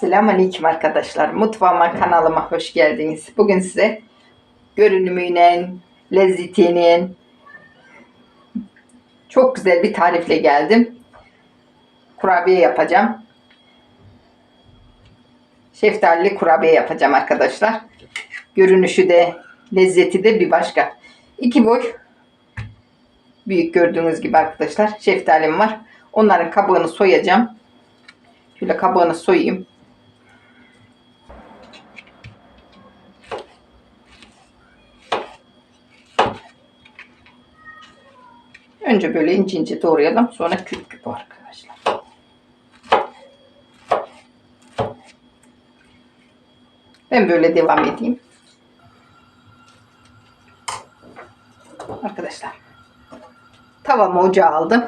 Selamünaleyküm arkadaşlar. Mutfağıma kanalıma hoş geldiniz. Bugün size görünümüyle, lezzetinin çok güzel bir tarifle geldim. Kurabiye yapacağım. Şeftalili kurabiye yapacağım arkadaşlar. Görünüşü de, lezzeti de bir başka. İki boy büyük gördüğünüz gibi arkadaşlar şeftalim var. Onların kabuğunu soyacağım. Şöyle kabuğunu soyayım. Önce böyle ince ince doğrayalım. Sonra küp küp arkadaşlar. Ben böyle devam edeyim. Arkadaşlar. Tavamı ocağa aldım.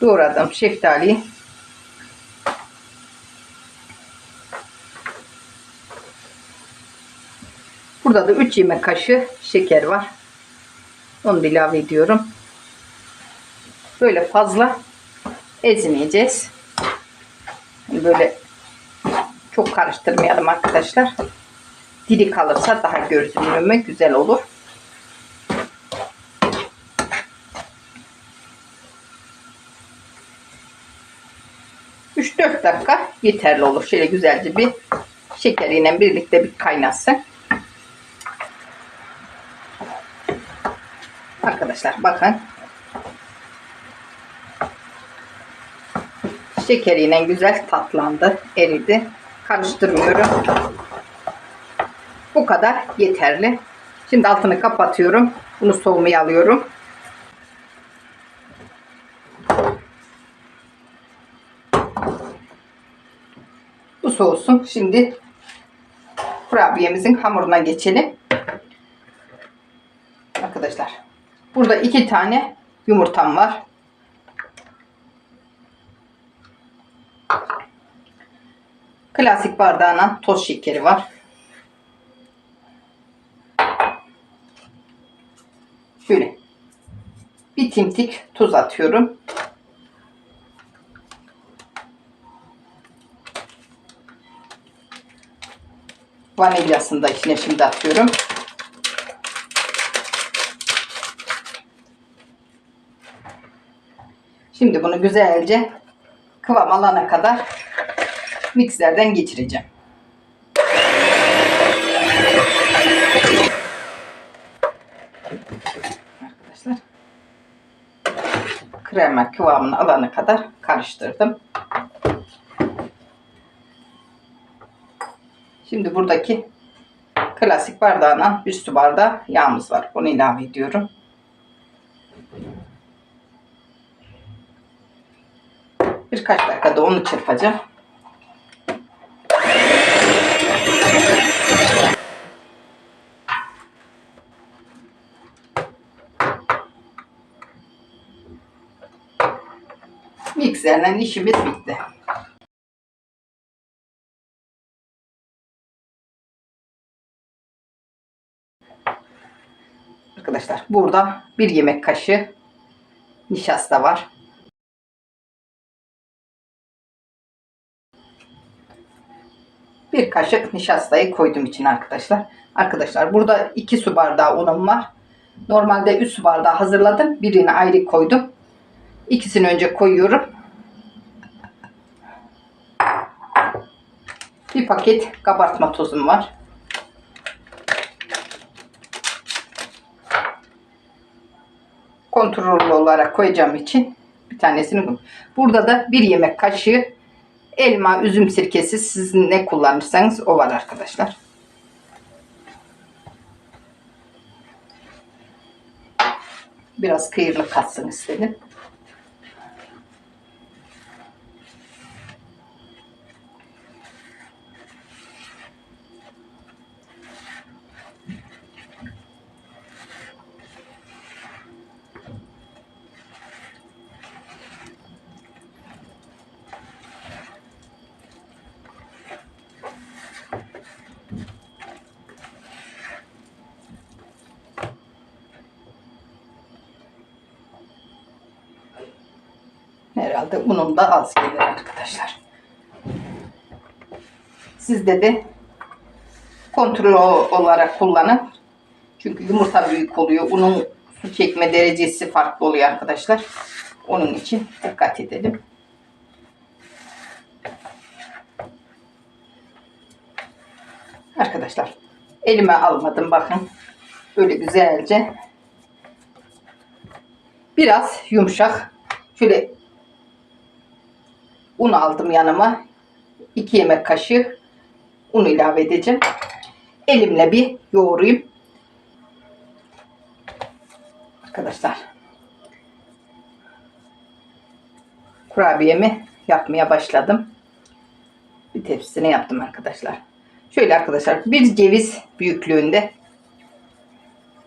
Doğradım şeftaliyi. Burada da 3 yemek kaşığı şeker var. Onu da ilave ediyorum. Böyle fazla ezmeyeceğiz. Yani Böyle çok karıştırmayalım arkadaşlar. Diri kalırsa daha görünümü güzel olur. Dakika yeterli olur. Şöyle güzelce bir şekeriyle birlikte bir kaynasın. Arkadaşlar bakın. Şekeriyle güzel tatlandı, eridi. Karıştırmıyorum. Bu kadar yeterli. Şimdi altını kapatıyorum. Bunu soğumaya alıyorum. Bu soğusun. Şimdi kurabiyemizin hamuruna geçelim. Arkadaşlar. Burada iki tane yumurtam var. Klasik bardağına toz şekeri var. Şöyle. Bir timtik tuz atıyorum. Vanilyasını da içine şimdi atıyorum. Şimdi bunu güzelce kıvam alana kadar mikserden geçireceğim. Arkadaşlar krema kıvamını alana kadar karıştırdım. Şimdi buradaki klasik bardağına bir su bardağı yağımız var. Onu ilave ediyorum. Birkaç dakikada onu çırpacağım. Mikserle işimiz bitti. Arkadaşlar burada bir yemek kaşığı nişasta var. Bir kaşık nişastayı koydum için arkadaşlar. Arkadaşlar burada 2 su bardağı unum var. Normalde 3 su bardağı hazırladım. Birini ayrı koydum. İkisini önce koyuyorum. Bir paket kabartma tozum var. Kontrollü olarak koyacağım için bir tanesini Burada da bir yemek kaşığı elma, üzüm sirkesi siz ne kullanırsanız o var arkadaşlar. Biraz kıyırlı katsın istedim. Herhalde unum da az gelir arkadaşlar. Sizde de kontrol olarak kullanın. Çünkü yumurta büyük oluyor. Unun su çekme derecesi farklı oluyor arkadaşlar. Onun için dikkat edelim. Arkadaşlar elime almadım bakın. Böyle güzelce biraz yumuşak şöyle un aldım yanıma. 2 yemek kaşığı un ilave edeceğim. Elimle bir yoğurayım. Arkadaşlar kurabiyemi yapmaya başladım. Bir tepsisine yaptım arkadaşlar. Şöyle arkadaşlar bir ceviz büyüklüğünde.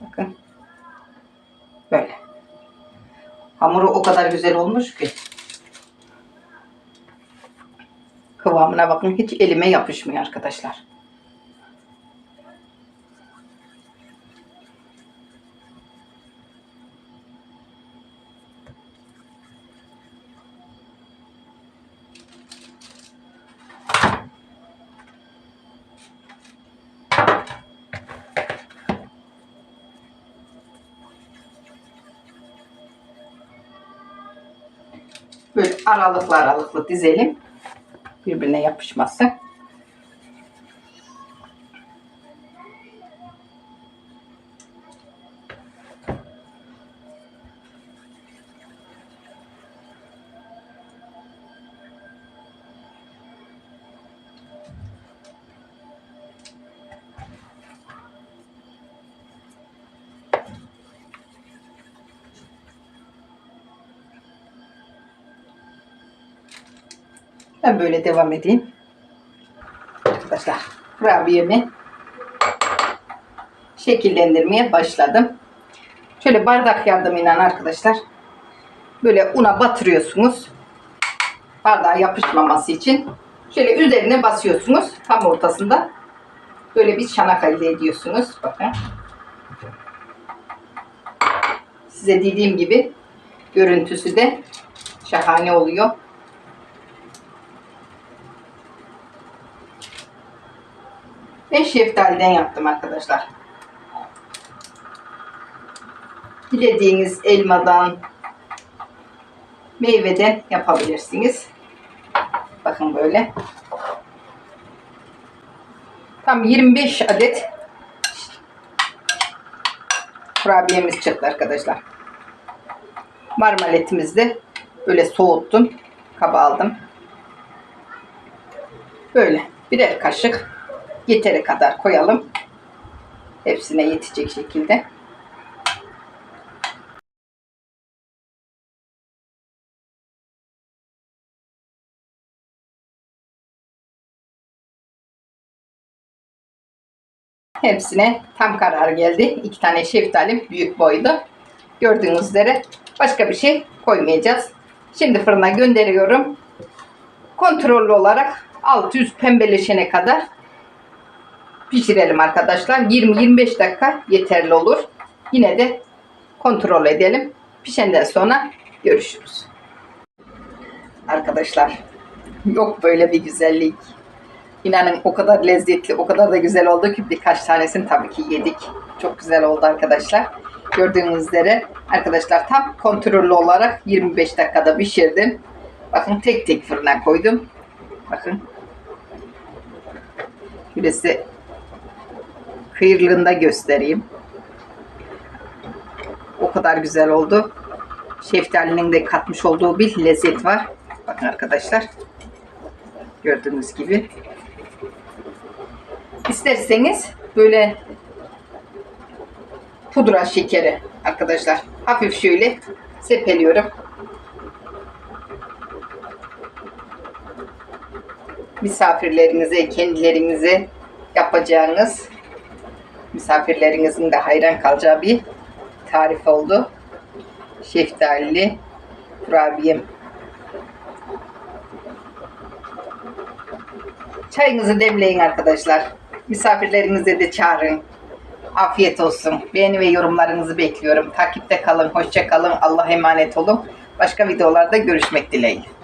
Bakın. Böyle. Hamuru o kadar güzel olmuş ki. Kıvamına bakın hiç elime yapışmıyor arkadaşlar. Böyle aralıklı aralıklı dizelim. Birbirine yapışmasın. Ben böyle devam edeyim. Arkadaşlar kurabiyemi şekillendirmeye başladım. Şöyle bardak yardımıyla arkadaşlar böyle una batırıyorsunuz. Bardağa yapışmaması için. Şöyle üzerine basıyorsunuz tam ortasında. Böyle bir çanak elde ediyorsunuz. Bakın. Size dediğim gibi görüntüsü de şahane oluyor. Ben şeftaliden yaptım arkadaşlar. Dilediğiniz elmadan, meyveden yapabilirsiniz. Bakın böyle. Tam 25 adet kurabiyemiz çıktı arkadaşlar. Marmaletimizi böyle soğuttum. Kaba aldım. Böyle birer kaşık yeteri kadar koyalım. Hepsine yetecek şekilde. Hepsine tam karar geldi. İki tane şeftalim büyük boydu. Gördüğünüz üzere başka bir şey koymayacağız. Şimdi fırına gönderiyorum. Kontrollü olarak 600 pembeleşene kadar pişirelim arkadaşlar. 20-25 dakika yeterli olur. Yine de kontrol edelim. Pişenden sonra görüşürüz. Arkadaşlar yok böyle bir güzellik. İnanın o kadar lezzetli, o kadar da güzel oldu ki birkaç tanesini tabii ki yedik. Çok güzel oldu arkadaşlar. Gördüğünüz üzere arkadaşlar tam kontrollü olarak 25 dakikada pişirdim. Bakın tek tek fırına koydum. Bakın. Şurası kıyırlığında göstereyim. O kadar güzel oldu. Şeftalinin de katmış olduğu bir lezzet var. Bakın arkadaşlar. Gördüğünüz gibi. İsterseniz böyle pudra şekeri arkadaşlar. Hafif şöyle sepeliyorum. Misafirlerinize, kendilerinize yapacağınız misafirlerinizin de hayran kalacağı bir tarif oldu. Şeftalili kurabiyem. Çayınızı demleyin arkadaşlar. Misafirlerinize de çağırın. Afiyet olsun. Beğeni ve yorumlarınızı bekliyorum. Takipte kalın. Hoşça kalın. Allah'a emanet olun. Başka videolarda görüşmek dileğiyle.